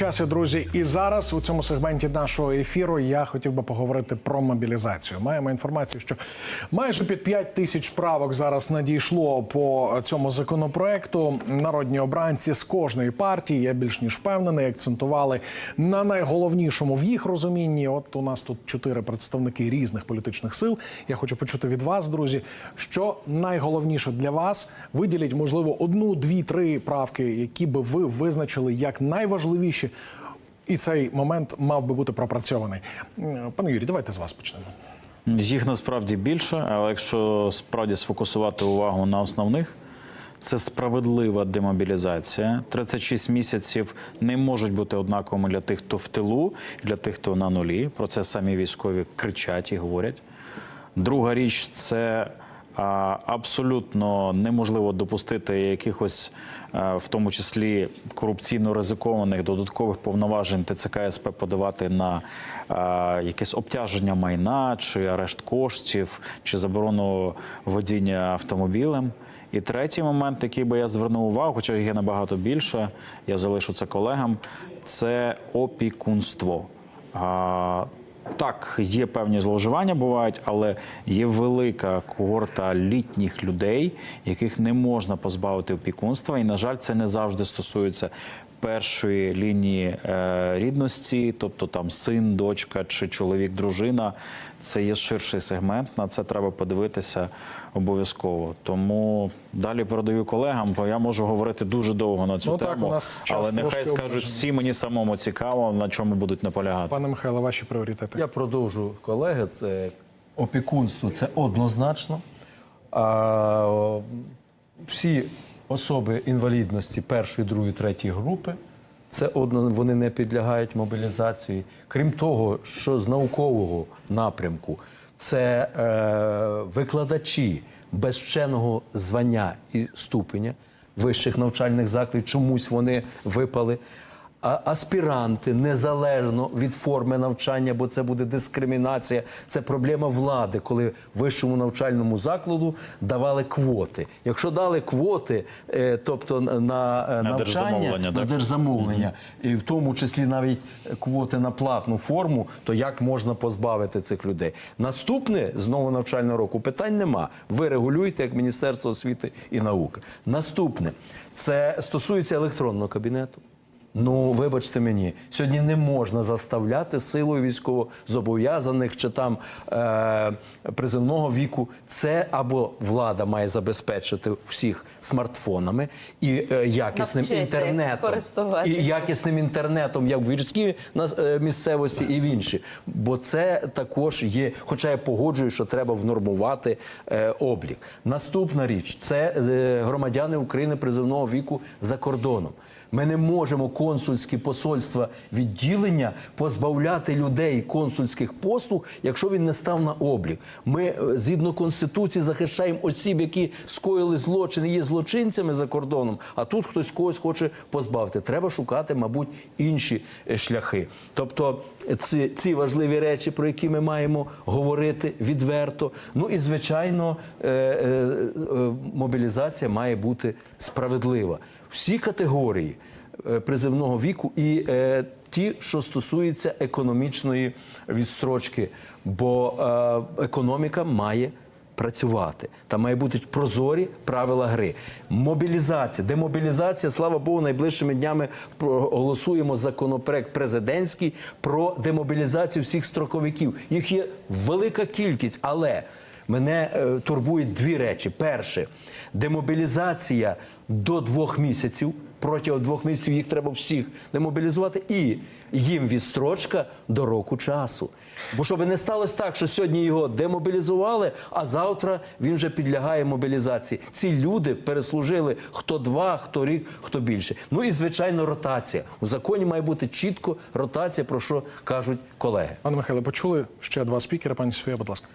часі, друзі. І зараз у цьому сегменті нашого ефіру я хотів би поговорити про мобілізацію. Маємо інформацію, що майже під 5 тисяч правок зараз надійшло по цьому законопроекту. Народні обранці з кожної партії, я більш ніж впевнений, акцентували на найголовнішому в їх розумінні. От у нас тут чотири представники різних політичних сил. Я хочу почути від вас, друзі, що найголовніше для вас. Виділіть, можливо, одну, дві, три правки, які би ви визначили як найважливіші. І цей момент мав би бути пропрацьований. Пане Юрій, давайте з вас почнемо. Їх насправді більше, але якщо справді сфокусувати увагу на основних, це справедлива демобілізація. 36 місяців не можуть бути однаковими для тих, хто в тилу, для тих, хто на нулі. Про це самі військові кричать і говорять. Друга річ це абсолютно неможливо допустити якихось, в тому числі корупційно ризикованих додаткових повноважень ТЦК СП подавати на якесь обтяження майна чи арешт коштів, чи заборону водіння автомобілем. І третій момент, який би я звернув увагу, хоча їх є набагато більше, я залишу це колегам, це опікунство. Так, є певні зловживання бувають, але є велика когорта літніх людей, яких не можна позбавити опікунства. І, на жаль, це не завжди стосується першої лінії е, рідності, тобто там син, дочка чи чоловік, дружина. Це є ширший сегмент. На це треба подивитися обов'язково. Тому далі передаю колегам, бо я можу говорити дуже довго на цю Ну так, тему. у нас час але нехай скажуть всі мені самому цікаво, на чому будуть наполягати. Пане Михайло, ваші пріоритети. Я продовжу колеги. Е, Опікунство це однозначно. А, о, всі особи інвалідності першої, другої, третьої групи. Це одно, вони не підлягають мобілізації. Крім того, що з наукового напрямку це е, викладачі без вченого звання і ступеня вищих навчальних закладів, чомусь вони випали. Аспіранти незалежно від форми навчання, бо це буде дискримінація. Це проблема влади, коли вищому навчальному закладу давали квоти. Якщо дали квоти, е, тобто на, на навчання держзамовлення, на держзамовлення, і в тому числі навіть квоти на платну форму, то як можна позбавити цих людей? Наступне з нового навчального року питань нема. Ви регулюєте як Міністерство освіти і науки. Наступне це стосується електронного кабінету. Ну, вибачте мені, сьогодні не можна заставляти силою військовозобов'язаних чи там е, призивного віку. Це або влада має забезпечити всіх смартфонами і е, якісним Навчити інтернетом, і якісним інтернетом, як в гірській е, місцевості і в інші. Бо це також є. Хоча я погоджую, що треба внормувати е, облік. Наступна річ це е, громадяни України призивного віку за кордоном. Ми не можемо консульські посольства відділення позбавляти людей консульських послуг, якщо він не став на облік. Ми е, згідно конституції захищаємо осіб, які скоїли злочин, є злочинцями за кордоном. А тут хтось когось хоче позбавити. Треба шукати, мабуть, інші е, шляхи. Тобто, ці, ці важливі речі, про які ми маємо говорити відверто. Ну і звичайно, е, е, е, мобілізація має бути справедлива. Всі категорії е, призивного віку і е, ті, що стосуються економічної відстрочки, бо е, економіка має працювати. Там має бути прозорі правила гри. Мобілізація, демобілізація, слава Богу, найближчими днями проголосуємо законопроект президентський про демобілізацію всіх строковиків. Їх є велика кількість, але мене е, турбують дві речі: перше демобілізація до двох місяців. Протягом двох місяців їх треба всіх демобілізувати, і їм відстрочка до року часу. Бо щоб не сталося так, що сьогодні його демобілізували, а завтра він вже підлягає мобілізації. Ці люди переслужили хто два, хто рік, хто більше. Ну і звичайно, ротація. У законі має бути чітко ротація, про що кажуть колеги. Пане Михайло, почули ще два спікери. Пані Софія, будь ласка.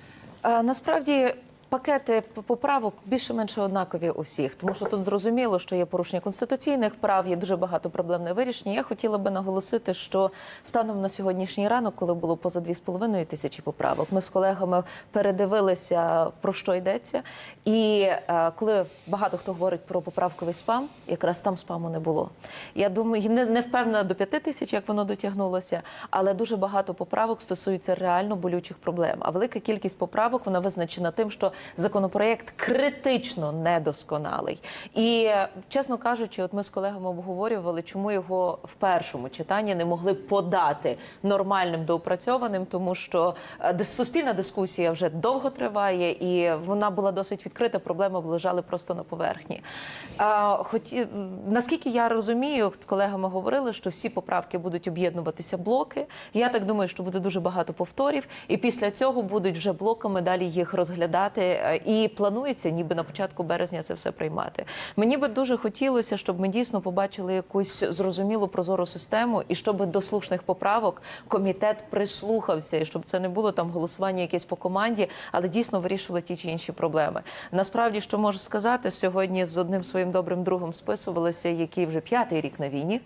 Е, Насправді Пакети поправок більше-менше однакові у всіх, тому що тут зрозуміло, що є порушення конституційних прав, є дуже багато проблем на вирішення. Я хотіла би наголосити, що станом на сьогоднішній ранок, коли було поза 2,5 тисячі поправок, ми з колегами передивилися про що йдеться. І е, коли багато хто говорить про поправковий спам, якраз там спаму не було. Я думаю, не, не впевнена до 5 тисяч, як воно дотягнулося, але дуже багато поправок стосуються реально болючих проблем. А велика кількість поправок вона визначена тим, що законопроєкт критично недосконалий. І чесно кажучи, от ми з колегами обговорювали, чому його в першому читанні не могли подати нормальним доопрацьованим, тому що е, суспільна дискусія вже довго триває, і вона була досить відкрита. Проблеми лежали просто на поверхні. Хоті, наскільки я розумію, з колегами говорили, що всі поправки будуть об'єднуватися блоки. Я так думаю, що буде дуже багато повторів, і після цього будуть вже блоками далі їх розглядати. Е, І планується, ніби на початку березня це все приймати. Мені би дуже хотілося, щоб ми дійсно побачили якусь зрозумілу прозору систему, і щоб до слушних поправок комітет прислухався, і щоб це не було там голосування якесь по команді, але дійсно вирішували ті чи інші проблеми. Насправді, що можу сказати, сьогодні з одним своїм добрим другом списувалися, який вже п'ятий рік на війні.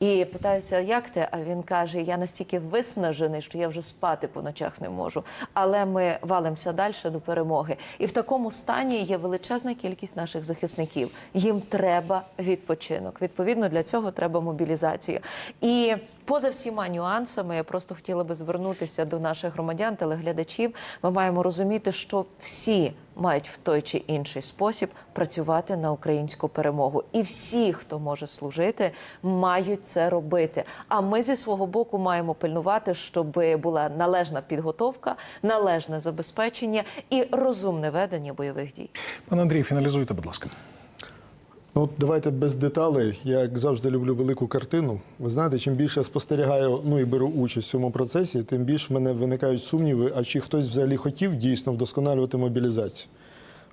І питаюся, як ти? А він каже: я настільки виснажений, що я вже спати по ночах не можу. Але ми валимося далі до перемоги. І в такому стані є величезна кількість наших захисників. Їм треба відпочинок. Відповідно, для цього треба мобілізація. І поза всіма нюансами, я просто хотіла би звернутися до наших громадян, телеглядачів. Ми маємо розуміти, що всі мають в той чи інший спосіб працювати на українську перемогу. І всі, хто може служити, мають це робити. А ми зі свого боку маємо пильнувати, щоб була належна підготовка, належне забезпечення і розумне ведення бойових дій. Пане Андрій, фіналізуйте, будь ласка. Ну, от давайте без деталей. Я як завжди люблю велику картину. Ви знаєте, чим більше я спостерігаю, ну і беру участь в цьому процесі, тим більше в мене виникають сумніви, а чи хтось взагалі хотів дійсно вдосконалювати мобілізацію.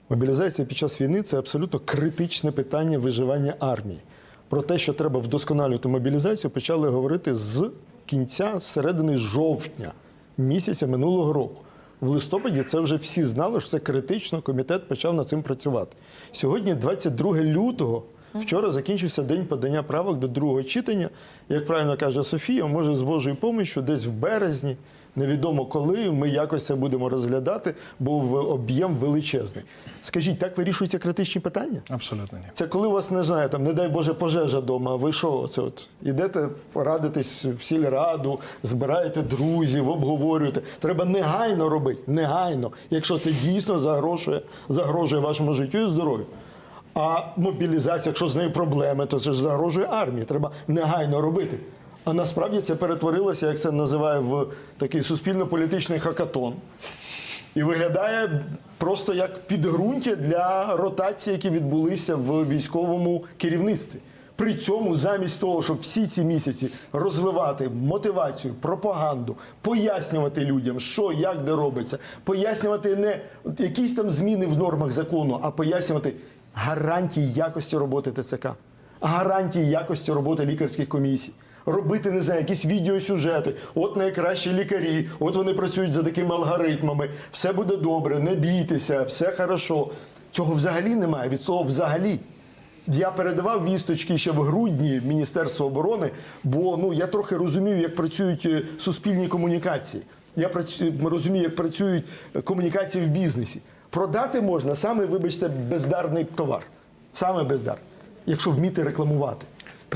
Мобілізація під час війни це абсолютно критичне питання виживання армії. Про те, що треба вдосконалювати мобілізацію, почали говорити з кінця середини жовтня місяця минулого року. В листопаді це вже всі знали, що це критично. Комітет почав над цим працювати. Сьогодні, 22 лютого, вчора закінчився день подання правок до другого читання. Як правильно каже Софія, може з Божою помощю десь в березні, невідомо коли, ми якось це будемо розглядати, бо в- об'єм величезний. Скажіть, так вирішуються критичні питання? Абсолютно ні. Це коли у вас не знаю, там, не дай Боже, пожежа вдома. Ви що, це от ідете порадитись в сільраду, збираєте друзів, обговорюєте. Треба негайно робити, негайно, якщо це дійсно загрожує, загрожує вашому життю і здоров'ю. А мобілізація, якщо з нею проблеми, то це ж загрожує армії. Треба негайно робити. А насправді це перетворилося, як це називає в такий суспільно-політичний хакатон. І виглядає просто як підґрунтя для ротацій, які відбулися в військовому керівництві. При цьому, замість того, щоб всі ці місяці розвивати мотивацію, пропаганду, пояснювати людям, що як де робиться, пояснювати не якісь там зміни в нормах закону, а пояснювати гарантії якості роботи ТЦК, гарантії якості роботи лікарських комісій. Робити не знаю, якісь відеосюжети. От найкращі лікарі, от вони працюють за такими алгоритмами. Все буде добре, не бійтеся, все хорошо. Цього взагалі немає. Від слова взагалі. Я передавав вісточки ще в грудні Міністерства оборони, бо ну я трохи розумію, як працюють е, суспільні комунікації. Я працю- розумію, як працюють е, комунікації в бізнесі. Продати можна саме, вибачте, бездарний товар. Саме бездар, якщо вміти рекламувати.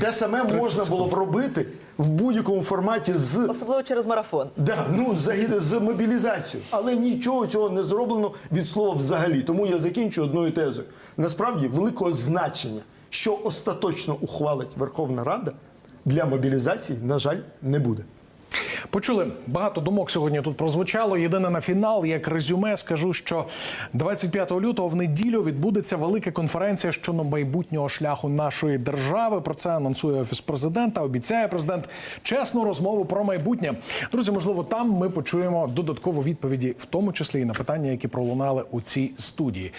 Те саме можна було б робити в будь-якому форматі з Особливо через марафон. Да, ну з, з мобілізацією. Але нічого цього не зроблено від слова взагалі. Тому я закінчу одною тезою. Насправді великого значення, що остаточно ухвалить Верховна Рада для мобілізації, на жаль, не буде. Почули багато думок сьогодні тут прозвучало. Єдине на фінал, як резюме, скажу, що 25 лютого в неділю відбудеться велика конференція щодо майбутнього шляху нашої держави. Про це анонсує офіс президента. Обіцяє президент чесну розмову про майбутнє. Друзі, можливо, там ми почуємо додатково відповіді, в тому числі і на питання, які пролунали у цій студії.